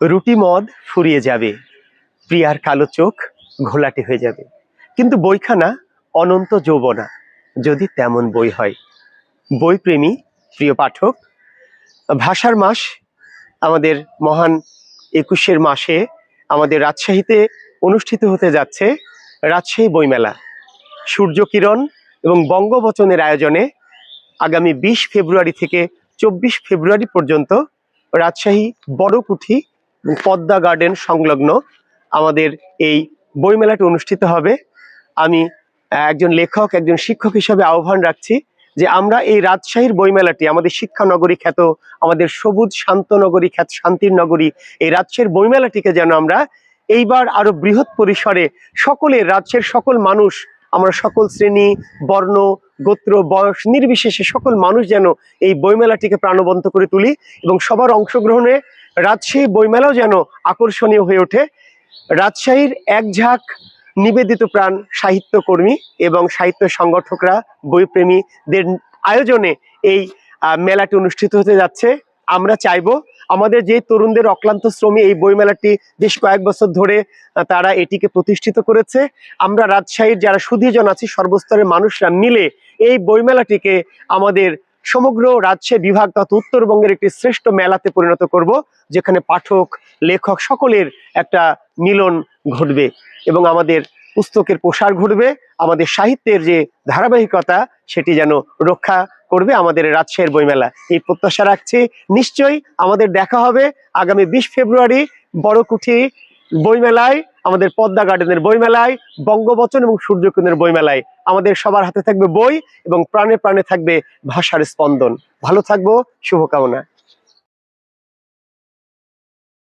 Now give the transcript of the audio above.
রুটি মদ ফুরিয়ে যাবে। প্রিয়ার কালো চোখ ঘোলাটে হয়ে যাবে। কিন্তু বইখানা অনন্ত যৌবনা, যদি তেমন বই হয়। বই প্রেমী প্রিয় পাঠক, ভাষার মাস আমাদের মহান একুশের মাসে আমাদের রাজশাহীতে অনুষ্ঠিত হতে যাচ্ছে রাজশাহী বইমেলা। সূর্যকিরণ এবং বঙ্গবচনের আয়োজনে আগামী বিশ ফেব্রুয়ারি থেকে চব্বিশ ফেব্রুয়ারি পর্যন্ত রাজশাহী বড়কুঠি এবং পদ্মা গার্ডেন সংলগ্ন আমাদের এই বইমেলাটি অনুষ্ঠিত হবে। আমি একজন লেখক, একজন শিক্ষক হিসাবে আহ্বান রাখছি যে আমরা এই রাজশাহীর বইমেলাটি, আমাদের শিক্ষা নগরী খ্যাত, আমাদের সবুজ শান্ত নগরী খ্যাত শান্তির নগরী, এই রাজশাহীর বইমেলাটিকে যেন আমরা এইবার আরও বৃহৎ পরিসরে সকলের, রাজ্যের সকল মানুষ, আমরা সকল শ্রেণি, বর্ণ, গোত্র, বয়স নির্বিশেষে সকল মানুষ যেন এই বইমেলাটিকে প্রাণবন্ত করে তুলি এবং সবার অংশগ্রহণে রাজশাহী বইমেলাও যেন আকর্ষণীয় হয়ে ওঠে। রাজশাহীর এক ঝাঁক নিবেদিত প্রাণ সাহিত্যকর্মী এবং সাহিত্য সংগঠকরা, বইপ্রেমীদের আয়োজনে এই মেলাটি অনুষ্ঠিত হতে যাচ্ছে। আমরা চাইব আমাদের যে তরুণদের অক্লান্ত শ্রমে এই বইমেলাটি বেশ কয়েক বছর ধরে তারা এটিকে প্রতিষ্ঠিত করেছে। আমরা রাজশাহীর যারা সুধীজন আছি, সর্বস্তরের মানুষরা মিলে এই বইমেলাটিকে আমাদের সমগ্র রাজ্যে বিভাগ তথা উত্তরবঙ্গের একটি শ্রেষ্ঠ মেলাতে পরিণত করব, যেখানে পাঠক, লেখক সকলের একটা মিলন ঘটবে এবং আমাদের পুস্তকের প্রসার ঘটবে, আমাদের সাহিত্যের যে ধারাবাহিকতা সেটি যেন রক্ষা করবে আমাদের রাজশাহীর বইমেলা। এই প্রত্যাশা রাখছি। নিশ্চয়ই আমাদের দেখা হবে আগামী বিশ ফেব্রুয়ারি বড়কুঠি বইমেলায়, আমাদের পদ্মা গার্ডেনের বইমেলায়, বঙ্গবচন এবং সূর্যকুণ্ডের বইমেলায়। আমাদের সবার হাতে থাকবে বই এবং প্রাণে প্রাণে থাকবে ভাষার স্পন্দন। ভালো থাকব শুভকামনা।